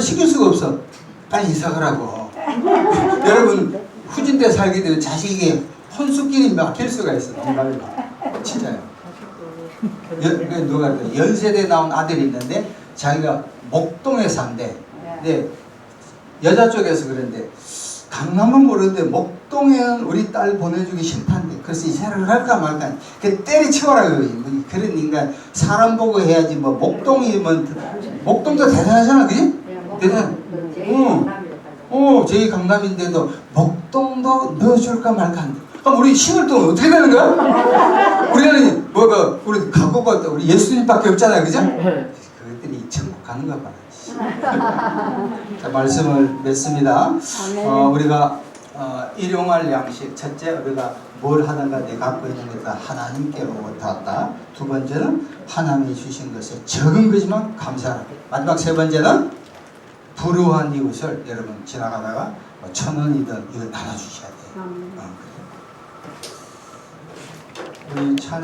그걸 시킬 수가 없어. 빨리 이사 가라고. 여러분 후진 때 살게 되면 자식에게 혼수끼리 막힐 수가 있어. 정말로. 진짜요. 연, 그 누가 그래? 연세대 나온 아들이 있는데 자기가 목동에 산대. 근데 여자 쪽에서 그런데 강남은 모르는데 목동에는 우리 딸 보내주기 싫단데 그래서 이사를 할까 말까 그 때리쳐라 그뭐 그런 인간 사람 보고 해야지 뭐 목동이면 목동도 대단하잖아 그지? 대단. 응. 어 저희 강남인데도 목동도 넣어줄까 말까 한데 그럼 우리 신을 또 어떻게 되는 거야? 우리는 뭐가 우리 각오가 우리 예수님밖에 없잖아요 그죠? 그것들이 천국 가는 거 봐라 자, 말씀을 맺습니다. 어, 우리가 어, 일용할 양식 첫째 우리가 뭘 하든가 내 갖고 있는 것다 하나님께로부터 왔다. 두 번째는 하나님이 주신 것에 적은 거지만 감사하라. 마지막 세 번째는 불우한 이웃을 여러분 지나가다가 뭐 천 원이든 이거 나눠주셔야 돼요. 어, 그래요. 우리 찬